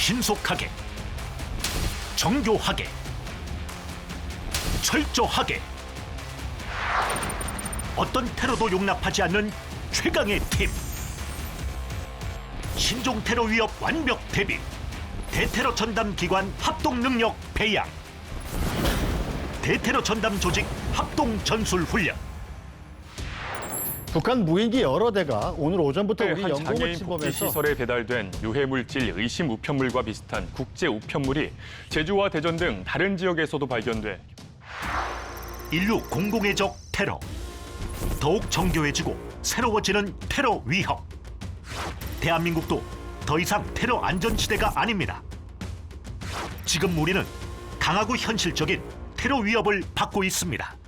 신속하게 정교하게 철저하게 어떤 테러도 용납하지 않는 최강의 팀. 신종 테러 위협 완벽 대비 대테러 전담 기관 합동 능력 배양 대테러 전담 조직 합동 전술 훈련 북한 무인기 여러 대가 오늘 오전부터 우리 네, 한 영공을 장애인 복지 침범해서 시설에 배달된 유해 물질 의심 우편물과 비슷한 국제 우편물이 제주와 대전 등 다른 지역에서도 발견돼. 인류 공공의 적 테러. 더욱 정교해지고 새로워지는 테러 위협. 대한민국도 더 이상 테러 안전지대가 아닙니다. 지금 우리는 강하고 현실적인 테러 위협을 받고 있습니다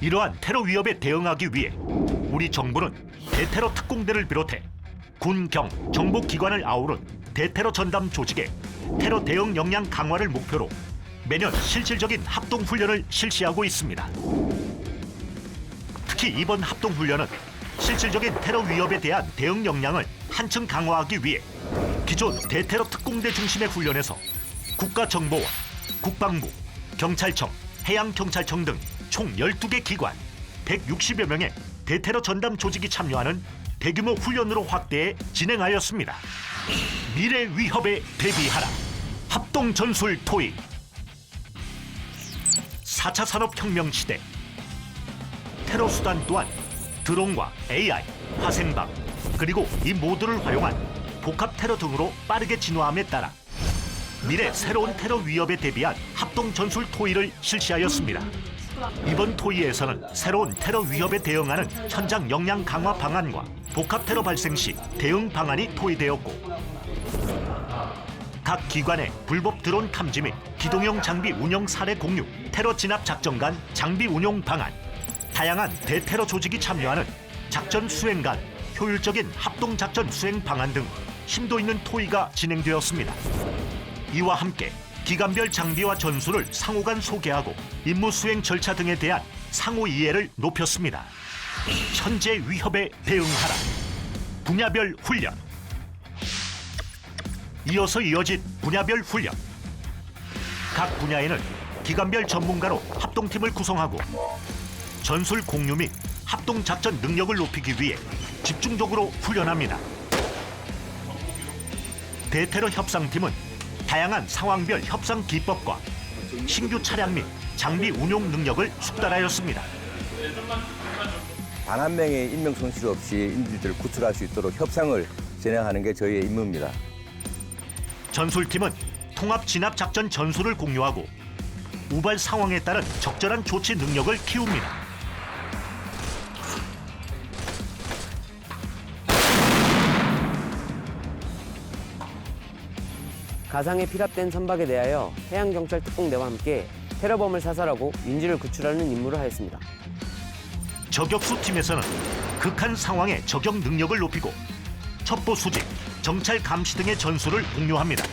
이러한 테러 위협에 대응하기 위해 우리 정부는 대테러 특공대를 비롯해 군, 경, 정보 기관을 아우른 대테러 전담 조직의 테러 대응 역량 강화를 목표로 매년 실질적인 합동 훈련을 실시하고 있습니다. 특히 이번 합동 훈련은 실질적인 테러 위협에 대한 대응 역량을 한층 강화하기 위해 기존 대테러 특공대 중심의 훈련에서 국가정보원, 국방부, 경찰청, 해양경찰청 등 총 12개 기관 160여 명의 대테러 전담 조직이 참여하는 대규모 훈련으로 확대해 진행하였습니다. 미래 위협에 대비하라. 합동 전술 토익 4차 산업혁명 시대 테러 수단 또한 드론과 AI, 화생방 그리고 이 모두를 활용한 복합 테러 등으로 빠르게 진화함에 따라 미래 새로운 테러 위협에 대비한 합동 전술 토의를 실시하였습니다. 이번 토의에서는 새로운 테러 위협에 대응하는 현장 역량 강화 방안과 복합 테러 발생 시 대응 방안이 토의되었고 각 기관의 불법 드론 탐지 및 기동형 장비 운영 사례 공유, 테러 진압 작전 간 장비 운용 방안, 다양한 대테러 조직이 참여하는 작전 수행 간 효율적인 합동 작전 수행 방안 등 심도 있는 토의가 진행되었습니다. 이와 함께 기관별 장비와 전술을 상호간 소개하고 임무 수행 절차 등에 대한 상호 이해를 높였습니다. 현재 위협에 대응하라. 분야별 훈련. 이어서 이어진 분야별 훈련. 각 분야에는 기관별 전문가로 합동팀을 구성하고 전술 공유 및 합동 작전 능력을 높이기 위해 집중적으로 훈련합니다. 대테러 협상팀은 다양한 상황별 협상 기법과 신규 차량 및 장비 운용 능력을 숙달하였습니다. 단 한 명의 인명 손실 없이 인질들을 구출할 수 있도록 협상을 진행하는 게 저희의 임무입니다. 전술팀은 통합 진압 작전 전술을 공유하고 우발 상황에 따른 적절한 조치 능력을 키웁니다. 가상에 피랍된 선박에 대하여 해양경찰 특공대와 함께 테러범을 사살하고 민지를 구출하는 임무를 하였습니다. 저격수 팀에서는 극한 상황의 적용 능력을 높이고 첩보 수집, 정찰 감시 등의 전술을 공유합니다.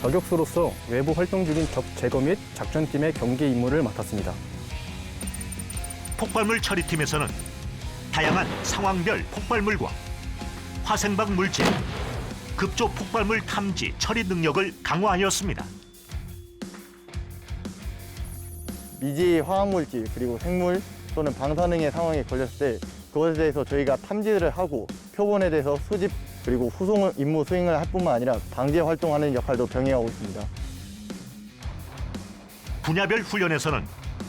저격수로서 외부 활동 중인 적 제거 및 작전팀의 경계 임무를 맡았습니다. 폭발물 처리팀에서는 다양한 상황별 폭발물과 화생방 물질, 급조 폭발물 탐지 처리 능력을 강화하였습니다. 미지 화학물질 그리고 생물 또는 방사능의 상황에 걸렸을 때 그것에 대해서 저희가 탐지를 하고 표본에 대해서 수집 그리고 후송 임무 수행을 할 뿐만 아니라 방제 활동하는 역할도 병행하고 있습니다. 분야별 훈련에서는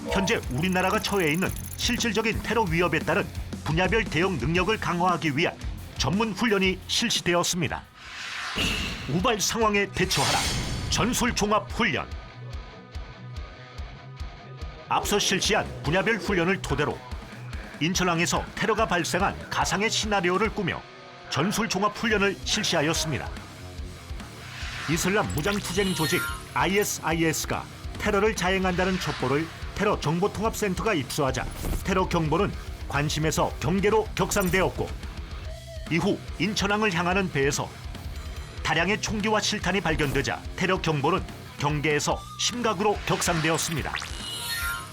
현재 우리나라가 처해 있는 실질적인 테러 위협에 따른 분야별 대응 능력을 강화하기 위한 전문 훈련이 실시되었습니다. 우발 상황에 대처하라. 전술 종합 훈련. 앞서 실시한 분야별 훈련을 토대로 인천항에서 테러가 발생한 가상의 시나리오를 꾸며 전술 종합 훈련을 실시하였습니다. 이슬람 무장투쟁 조직 ISIS가 테러를 자행한다는 첩보를 테러 정보통합센터가 입수하자 테러 경보는 관심에서 경계로 격상되었고 이후 인천항을 향하는 배에서 다량의 총기와 실탄이 발견되자 테러 경보는 경계에서 심각으로 격상되었습니다.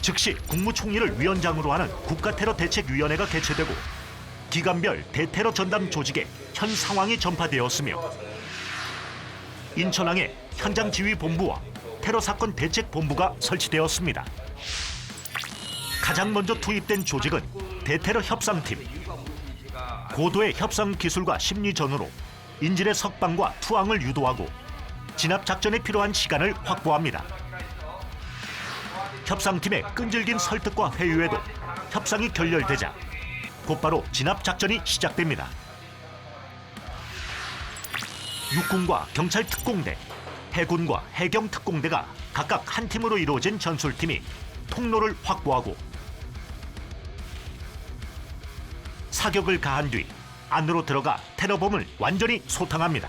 즉시 국무총리를 위원장으로 하는 국가테러 대책위원회가 개최되고 기간별 대테러 전담 조직에 현 상황이 전파되었으며 인천항에 현장 지휘 본부와 테러 사건 대책 본부가 설치되었습니다. 가장 먼저 투입된 조직은 대테러 협상팀. 고도의 협상 기술과 심리 전으로 인질의 석방과 투항을 유도하고 진압 작전에 필요한 시간을 확보합니다. 협상팀의 끈질긴 설득과 회유에도 협상이 결렬되자 곧바로 진압 작전이 시작됩니다. 육군과 경찰 특공대, 해군과 해경 특공대가 각각 한 팀으로 이루어진 전술팀이 통로를 확보하고 사격을 가한 뒤 안으로 들어가 테러범을 완전히 소탕합니다.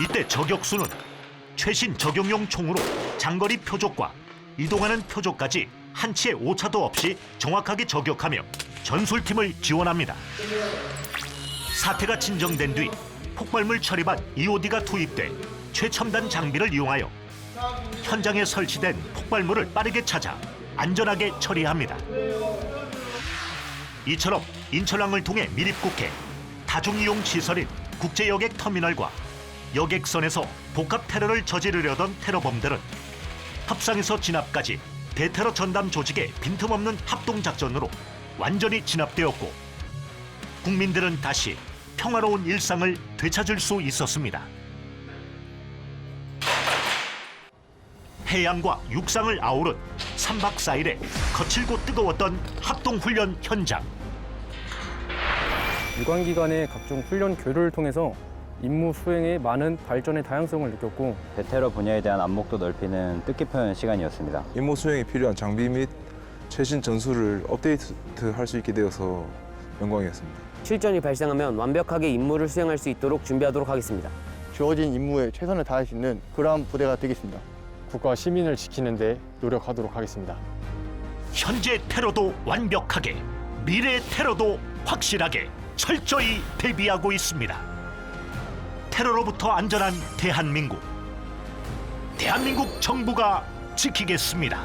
이때 저격수는 최신 적용용 총으로 장거리 표적과 이동하는 표적까지 한 치의 오차도 없이 정확하게 저격하며 전술팀을 지원합니다. 사태가 진정된 뒤 폭발물 처리반 EOD가 투입돼 최첨단 장비를 이용하여 현장에 설치된 폭발물을 빠르게 찾아 안전하게 처리합니다. 이처럼 인천항을 통해 밀입국해 다중이용 시설인 국제여객 터미널과 여객선에서 복합 테러를 저지르려던 테러범들은 합상에서 진압까지 대테러 전담 조직의 빈틈없는 합동 작전으로 완전히 진압되었고 국민들은 다시 평화로운 일상을 되찾을 수 있었습니다. 해양과 육상을 아우른 3박 4일의 거칠고 뜨거웠던 합동훈련 현장. 유관기관의 각종 훈련 교류를 통해서 임무 수행에 많은 발전의 다양성을 느꼈고 대테러 분야에 대한 안목도 넓히는 뜻깊은 시간이었습니다. 임무 수행에 필요한 장비 및 최신 전술을 업데이트할 수 있게 되어서 영광이었습니다. 실전이 발생하면 완벽하게 임무를 수행할 수 있도록 준비하도록 하겠습니다. 주어진 임무에 최선을 다할 수 있는 그러한 부대가 되겠습니다. 국가 시민을 지키는 데 노력하도록 하겠습니다. 현재 테러도 완벽하게, 미래 테러도 확실하게 철저히 대비하고 있습니다. 테러로부터 안전한 대한민국. 대한민국 정부가 지키겠습니다.